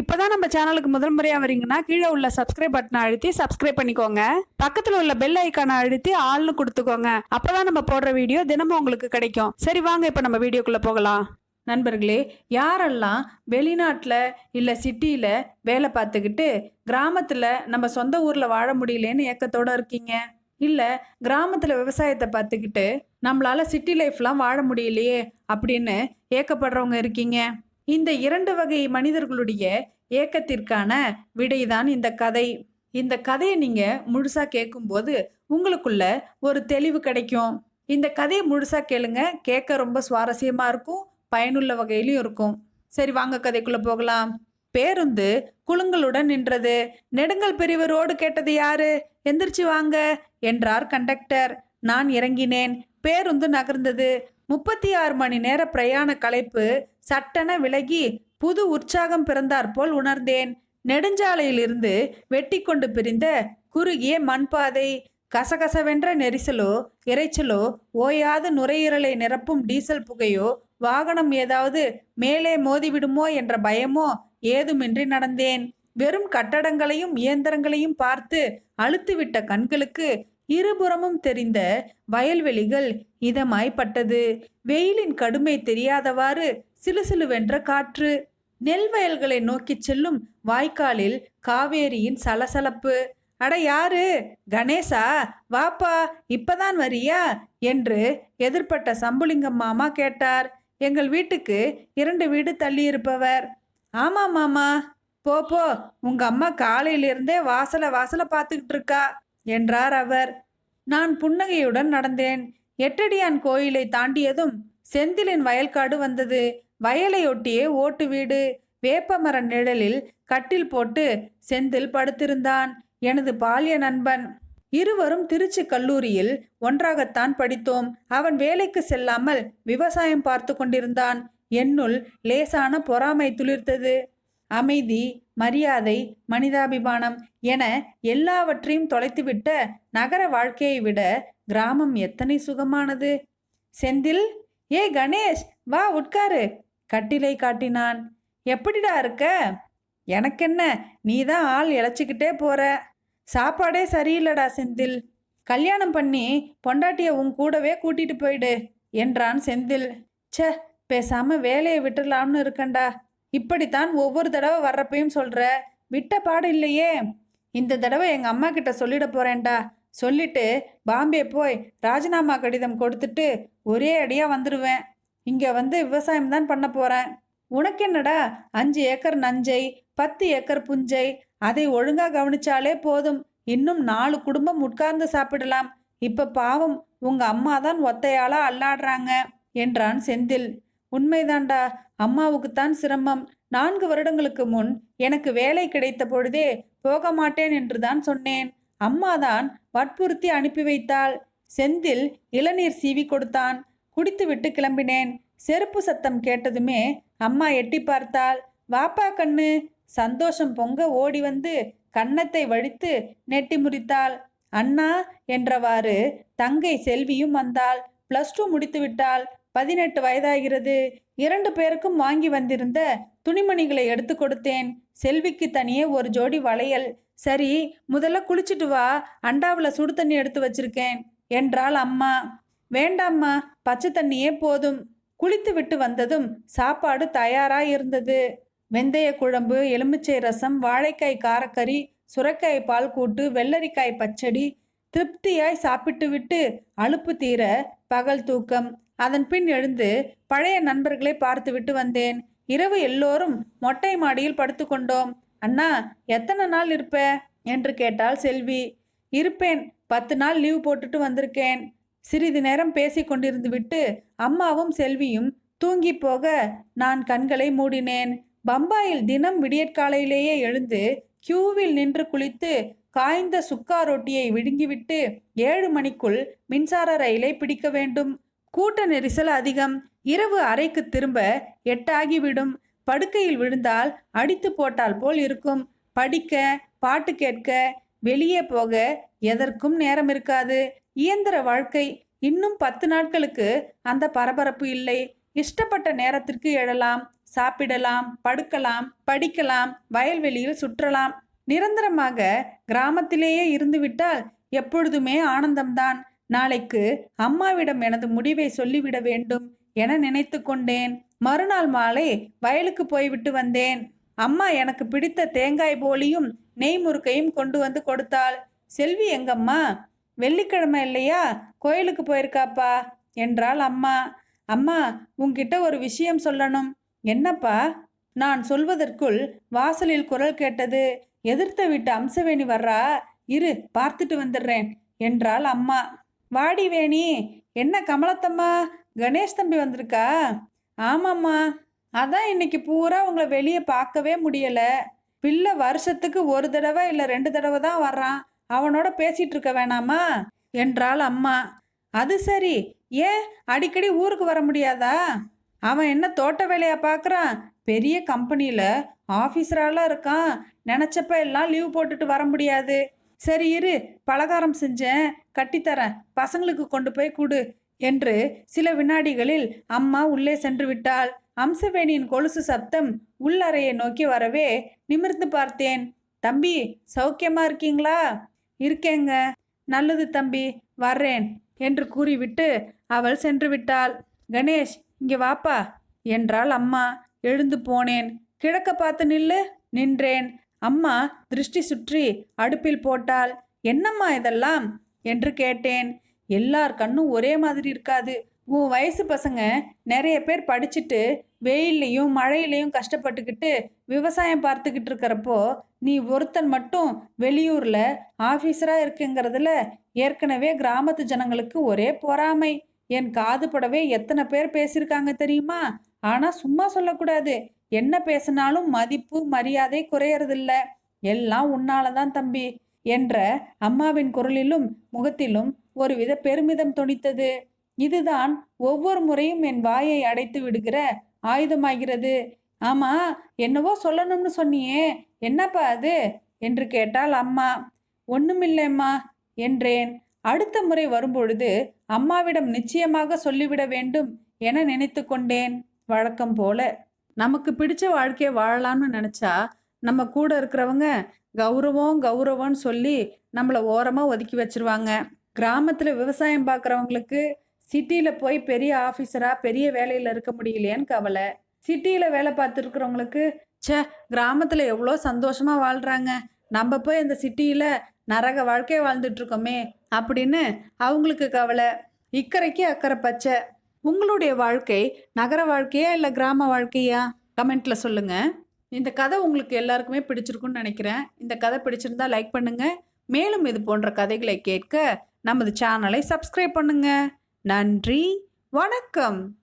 இப்போதான் நம்ம சேனலுக்கு முதல் முறையாக வரீங்கன்னா கீழே உள்ள சப்ஸ்கிரைப் பட்டனை அழுத்தி சப்ஸ்கிரைப் பண்ணிக்கோங்க. பக்கத்தில் உள்ள பெல் ஐக்கானை அழுத்தி ஆள்னு கொடுத்துக்கோங்க. அப்போதான் நம்ம போடுற வீடியோ தினமும் உங்களுக்கு கிடைக்கும். சரி வாங்க இப்போ நம்ம வீடியோக்குள்ளே போகலாம். நண்பர்களே யாரெல்லாம் வெளிநாட்டில் இல்லை சிட்டியில் வேலை பார்த்துக்கிட்டு கிராமத்தில் நம்ம சொந்த ஊரில் வாழ முடியலேன்னு ஏக்கத்தோட இருக்கீங்க? இல்லை கிராமத்தில் விவசாயத்தை பார்த்துக்கிட்டு நம்மளால சிட்டி லைஃப்லாம் வாழ முடியலையே அப்படின்னு ஏக்கப்படுறவங்க இருக்கீங்க? இந்த இரண்டு வகை மனிதர்களுடைய ஏக்கத்திற்கான விடைதான் இந்த கதை. இந்த கதையை நீங்கள் முழுசாக கேட்கும்போது உங்களுக்குள்ள ஒரு தெளிவு கிடைக்கும். இந்த கதையை முழுசாக கேளுங்க. கேட்க ரொம்ப சுவாரஸ்யமாக இருக்கும். பயனுள்ள வகையிலும் இருக்கும். சரி வாங்க கதைக்குள்ளே போகலாம். பேருந்து குழுங்களுடன் நின்றது. நெடுங்கல் பிரிவு ரோடு கேட்டது யாரு? எந்திரிச்சு வாங்க என்றார் கண்டக்டர். நான் இறங்கினேன். பேருந்து நகர்ந்தது. முப்பத்தி ஆறு மணி நேர பிரயாண கலைப்பு சட்டென விலகி புது உற்சாகம் பிறந்தாற்போல் உணர்ந்தேன். நெடுஞ்சாலையிலிருந்து வெட்டி கொண்டு பிரிந்த குறுகிய மண்பாதை கசகசவென்ற நெரிசலோ இரைச்சலோ ஓயாது நுரையீரலை நிரப்பும் டீசல் புகையோ வாகனம் ஏதாவது மேலே மோதிவிடுமோ என்ற பயமோ ஏதுமின்றி நடந்தேன். வெறும் கட்டடங்களையும் இயந்திரங்களையும் பார்த்து அழுத்துவிட்ட கண்களுக்கு இருபுறமும் தெரிந்த வயல்வெளிகள் இதமாய்ப்பட்டது. வெயிலின் கடுமை தெரியாதவாறு சிலுசிலுவென்ற காற்று. நெல் வயல்களை நோக்கிச் செல்லும் வாய்க்காலில் காவேரியின் சலசலப்பு. அட யாரு? கணேசா வாப்பா இப்பதான் வரியா? என்று எதிர்ப்பட்ட சம்புலிங்கம் மாமா கேட்டார். எங்கள் வீட்டுக்கு இரண்டு வீடு தள்ளியிருப்பவர். ஆமா மாமா. போ போ உங்க அம்மா காலையிலிருந்தே வாசல வாசல பார்த்துக்கிட்டு இருக்கா என்றார் அவர். நான் புன்னகையுடன் நடந்தேன். எட்டடியான் கோயிலை தாண்டியதும் செந்திலின் வயல்காடு வந்தது. வயலையொட்டியே ஓட்டு வீடு. வேப்பமர நிழலில் கட்டில் போட்டு செந்தில் படுத்திருந்தான். எனது பால்ய நண்பன். இருவரும் திருச்சி கல்லூரியில் ஒன்றாகத்தான் படித்தோம். அவன் வேலைக்கு செல்லாமல் விவசாயம் பார்த்து கொண்டிருந்தான். என்னுள் லேசான பொறாமை துளிர்த்தது. அமைதி மரியாதை மனிதாபிமானம் என எல்லாவற்றையும் தொலைத்துவிட்ட நகர வாழ்க்கையை விட கிராமம் எத்தனை சுகமானது? செந்தில்? ஏ கணேஷ் வா உட்காரு. கட்டிலை காட்டினான். எப்படிடா இருக்க? எனக்கென்ன? நீ தான் ஆள் இழைச்சிக்கிட்டே போற. சாப்பாடே சரியில்லடா செந்தில். கல்யாணம் பண்ணி பொண்டாட்டிய உன் கூடவே கூட்டிட்டு போயிடு என்றான் செந்தில். ச்சே பேசாம வேலையை விட்டுடலாம்னு இருக்கண்டா. இப்படித்தான் ஒவ்வொரு தடவை வர்றப்பையும் சொல்ற. விட்ட பாடு இல்லையே. இந்த தடவை எங்க அம்மா கிட்ட சொல்லிட போறேன்டா. சொல்லிட்டு பாம்பே போய் ராஜினாமா கடிதம் கொடுத்துட்டு ஒரே அடியா வந்துடுவேன் இங்கே வந்து விவசாயம் தான் பண்ண போகிறேன் உனக்கு என்னடா? அஞ்சு ஏக்கர் நஞ்சை பத்து ஏக்கர் புஞ்சை அதை ஒழுங்காக கவனிச்சாலே போதும். இன்னும் நாலு குடும்பம் உட்கார்ந்து சாப்பிடலாம். இப்போ பாவம் உங்க அம்மா தான் ஒத்தையால அல்லாடுறாங்க என்றான் செந்தில். உண்மைதான்டா அம்மாவுக்குத்தான் சிரமம். நான்கு வருடங்களுக்கு முன் எனக்கு வேலை கிடைத்த பொழுதே போக மாட்டேன் என்று தான் சொன்னேன். அம்மாதான் வற்புறுத்தி அனுப்பி வைத்தாள். செந்தில் இளநீர் சீவி கொடுத்தான். குடித்துவிட்டு கிளம்பினேன். செருப்பு சத்தம் கேட்டதுமே அம்மா எட்டி பார்த்தாள். வாப்பா கண்ணு. சந்தோஷம் பொங்க ஓடி வந்து கன்னத்தை வழித்து நெட்டி முறித்தாள். அண்ணா என்றவாறு தங்கை செல்வியும் வந்தாள். பிளஸ் டூ முடித்து விட்டாள். பதினெட்டு வயதாகிறது. இரண்டு பேருக்கும் வாங்கி வந்திருந்த துணிமணிகளை எடுத்து கொடுத்தேன். செல்விக்கு தனியே ஒரு ஜோடி வளையல். சரி முதல்ல குளிச்சுட்டு வா. அண்டாவில் சுடு தண்ணி எடுத்து வச்சிருக்கேன் என்றாள் அம்மா. வேண்டாம்மா பச்சை தண்ணியே போதும். குளித்து விட்டு வந்ததும் சாப்பாடு தயாராக இருந்தது வெந்தய குழம்பு எலுமிச்சை ரசம் வாழைக்காய் காரக்கறி சுரைக்காய் பால் கூட்டு வெள்ளரிக்காய் பச்சடி திருப்தியாய் சாப்பிட்டு விட்டு அலுப்பு தீர பகல் தூக்கம். அதன் பின் எழுந்து பழைய நண்பர்களை பார்த்து விட்டு வந்தேன். இரவு எல்லோரும் மொட்டை மாடியில் படுத்துக்கொண்டோம் அண்ணா எத்தனை நாள் இருப்ப? என்று கேட்டாள் செல்வி. இருப்பேன். பத்து நாள் லீவ் போட்டுட்டு வந்திருக்கேன். சிறிது நேரம் பேசிக் கொண்டிருந்துவிட்டு அம்மாவும் செல்வியும் தூங்கி போக நான் கண்களை மூடினேன். பம்பாயில் தினம் விடியற்காலையிலேயே எழுந்து கியூவில் நின்று குளித்து காய்ந்த சுக்கா ரொட்டியை விழுங்கிவிட்டு ஏழு மணிக்குள் மின்சார ரயிலை பிடிக்க வேண்டும். கூட்ட நெரிசல் அதிகம். இரவு அறைக்கு திரும்ப எட்டாகிவிடும். படுக்கையில் விழுந்தால் அடித்து போட்டால் போல் இருக்கும். படிக்க பாட்டு கேட்க வெளியே போக எதற்கும் நேரம் இருக்காது. இயந்திர வாழ்க்கை இன்னும் பத்து நாட்களுக்கு அந்த பரபரப்பு இல்லை. இஷ்டப்பட்ட நேரத்திற்கு எழலாம் சாப்பிடலாம் படுக்கலாம் படிக்கலாம் வயல்வெளியில் சுற்றலாம். நிரந்தரமாக கிராமத்திலேயே இருந்துவிட்டால் எப்பொழுதுமே ஆனந்தம்தான். நாளைக்கு அம்மாவிடம் எனது முடிவை சொல்லிவிட வேண்டும் என நினைத்து கொண்டேன். மறுநாள் மாலை வயலுக்கு போய்விட்டு வந்தேன். அம்மா எனக்கு பிடித்த தேங்காய் போலியும் நெய் முறுக்கையும் கொண்டு வந்து கொடுத்தாள். செல்வி எங்கம்மா? வெள்ளிக்கிழமை இல்லையா? கோயிலுக்கு போயிருக்காப்பா? என்றாள் அம்மா. அம்மா உன்கிட்ட ஒரு விஷயம் சொல்லணும். என்னப்பா? நான் சொல்வதற்குள் வாசலில் குரல் கேட்டது. எதிர்த்த வீட்டு அம்சவேணி வர்றா? இரு பார்த்துட்டு வந்துடுறேன் என்றாள் அம்மா. வாடி வேணி. என்ன கமலத்தம்மா? கணேஷ் தம்பி வந்திருக்கா? ஆமாம்மா. அதான் இன்னைக்கு பூரா உங்களை வெளியே பார்க்கவே முடியல. பிள்ளை வருஷத்துக்கு ஒரு தடவை இல்லை ரெண்டு தடவை தான் வர்றான். அவனோட பேசிட்டு இருக்க வேணாமா? என்றாள் அம்மா. அது சரி. ஏன் அடிக்கடி ஊருக்கு வர முடியாதா? அவன் என்ன தோட்ட வேலையை பார்க்குறான் பெரிய கம்பெனியில் ஆஃபீஸராலாம் இருக்கான். நினச்சப்ப எல்லாம் லீவ் போட்டுட்டு வர முடியாது. சரி இரு பலகாரம் செஞ்சேன். கட்டித்தரேன். பசங்களுக்கு கொண்டு போய் கொடு என்று சில வினாடிகளில் அம்மா உள்ளே சென்று விட்டாள். அம்சவேணியின் கொலுசு சப்தம் உள்ளறையை நோக்கி வரவே நிமிர்ந்து பார்த்தேன். தம்பி சௌக்கியமா இருக்கீங்களா? இருக்கேங்க. நல்லது தம்பி வர்றேன் என்று கூறிவிட்டு அவள் சென்று விட்டாள். கணேஷ் இங்கே வாப்பா என்றாள் அம்மா. எழுந்து போனேன். கிழக்க பார்த்து நில்லு நின்றேன். அம்மா திருஷ்டி சுற்றி அடுப்பில் போட்டாள். என்னம்மா இதெல்லாம்? என்று கேட்டேன். எல்லார் கண்ணும் ஒரே மாதிரி இருக்காது. உன் வயசு பசங்க நிறைய பேர் படிச்சுட்டு வெயில்லையும் மழையிலையும் கஷ்டப்பட்டுக்கிட்டு விவசாயம் பார்த்துக்கிட்டு இருக்கிறப்போ நீ ஒருத்தன் மட்டும் வெளியூரில் ஆஃபீஸராக இருக்குங்கிறதுல ஏற்கனவே கிராமத்து ஜனங்களுக்கு ஒரே பொறாமை. என் காது படவே எத்தனை பேர் பேசியிருக்காங்க தெரியுமா? ஆனால் சும்மா சொல்லக்கூடாது. என்ன பேசினாலும் மதிப்பு மரியாதை குறையறதில்ல. எல்லாம் உன்னாலதான் தம்பி என்ற அம்மாவின் குரலிலும் முகத்திலும் ஒருவித பெருமிதம் துணித்தது இதுதான் ஒவ்வொரு முறையும் என் வாயை அடைத்து விடுகிற ஆயுதமாகிறது. ஆமா என்னவோ சொல்லணும்னு சொன்னியே என்னப்பா அது? என்று கேட்டால் அம்மா. ஒண்ணுமில்லைம்மா என்றேன். அடுத்த முறை வரும்பொழுது அம்மாவிடம் நிச்சயமாக சொல்லிவிட வேண்டும் என நினைத்து கொண்டேன். வழக்கம் போல. நமக்கு பிடிச்ச வாழ்க்கையை வாழலாம்னு நினச்சா நம்ம கூட இருக்கிறவங்க கௌரவம் கௌரவம்னு சொல்லி நம்மளை ஓரமாக ஒதுக்கி வச்சிருவாங்க. கிராமத்தில் விவசாயம் பார்க்குறவங்களுக்கு சிட்டியில் போய் பெரிய ஆஃபீஸராக பெரிய வேலையில் இருக்க முடியலையேன்னு கவலை. சிட்டியில் வேலை பார்த்துருக்குறவங்களுக்கு சே கிராமத்தில் எவ்வளோ சந்தோஷமாக வாழ்கிறாங்க நம்ம போய் இந்த சிட்டியில் நரக வாழ்க்கை வாழ்ந்துட்டுருக்கோமே அப்படின்னு அவங்களுக்கு கவலை. இக்கரைக்கு அக்கறை பச்சை. உங்களுடைய வாழ்க்கை நகர வாழ்க்கையா இல்லை கிராம வாழ்க்கையா? கமெண்ட்டில் சொல்லுங்கள் இந்த கதை உங்களுக்கு எல்லாருக்குமே பிடிச்சிருக்குன்னு நினைக்கிறேன். இந்த கதை பிடிச்சிருந்தா லைக் பண்ணுங்கள் மேலும் இது போன்ற கதைகளை கேட்க நமது சேனலை சப்ஸ்கிரைப் பண்ணுங்கள் நன்றி வணக்கம்.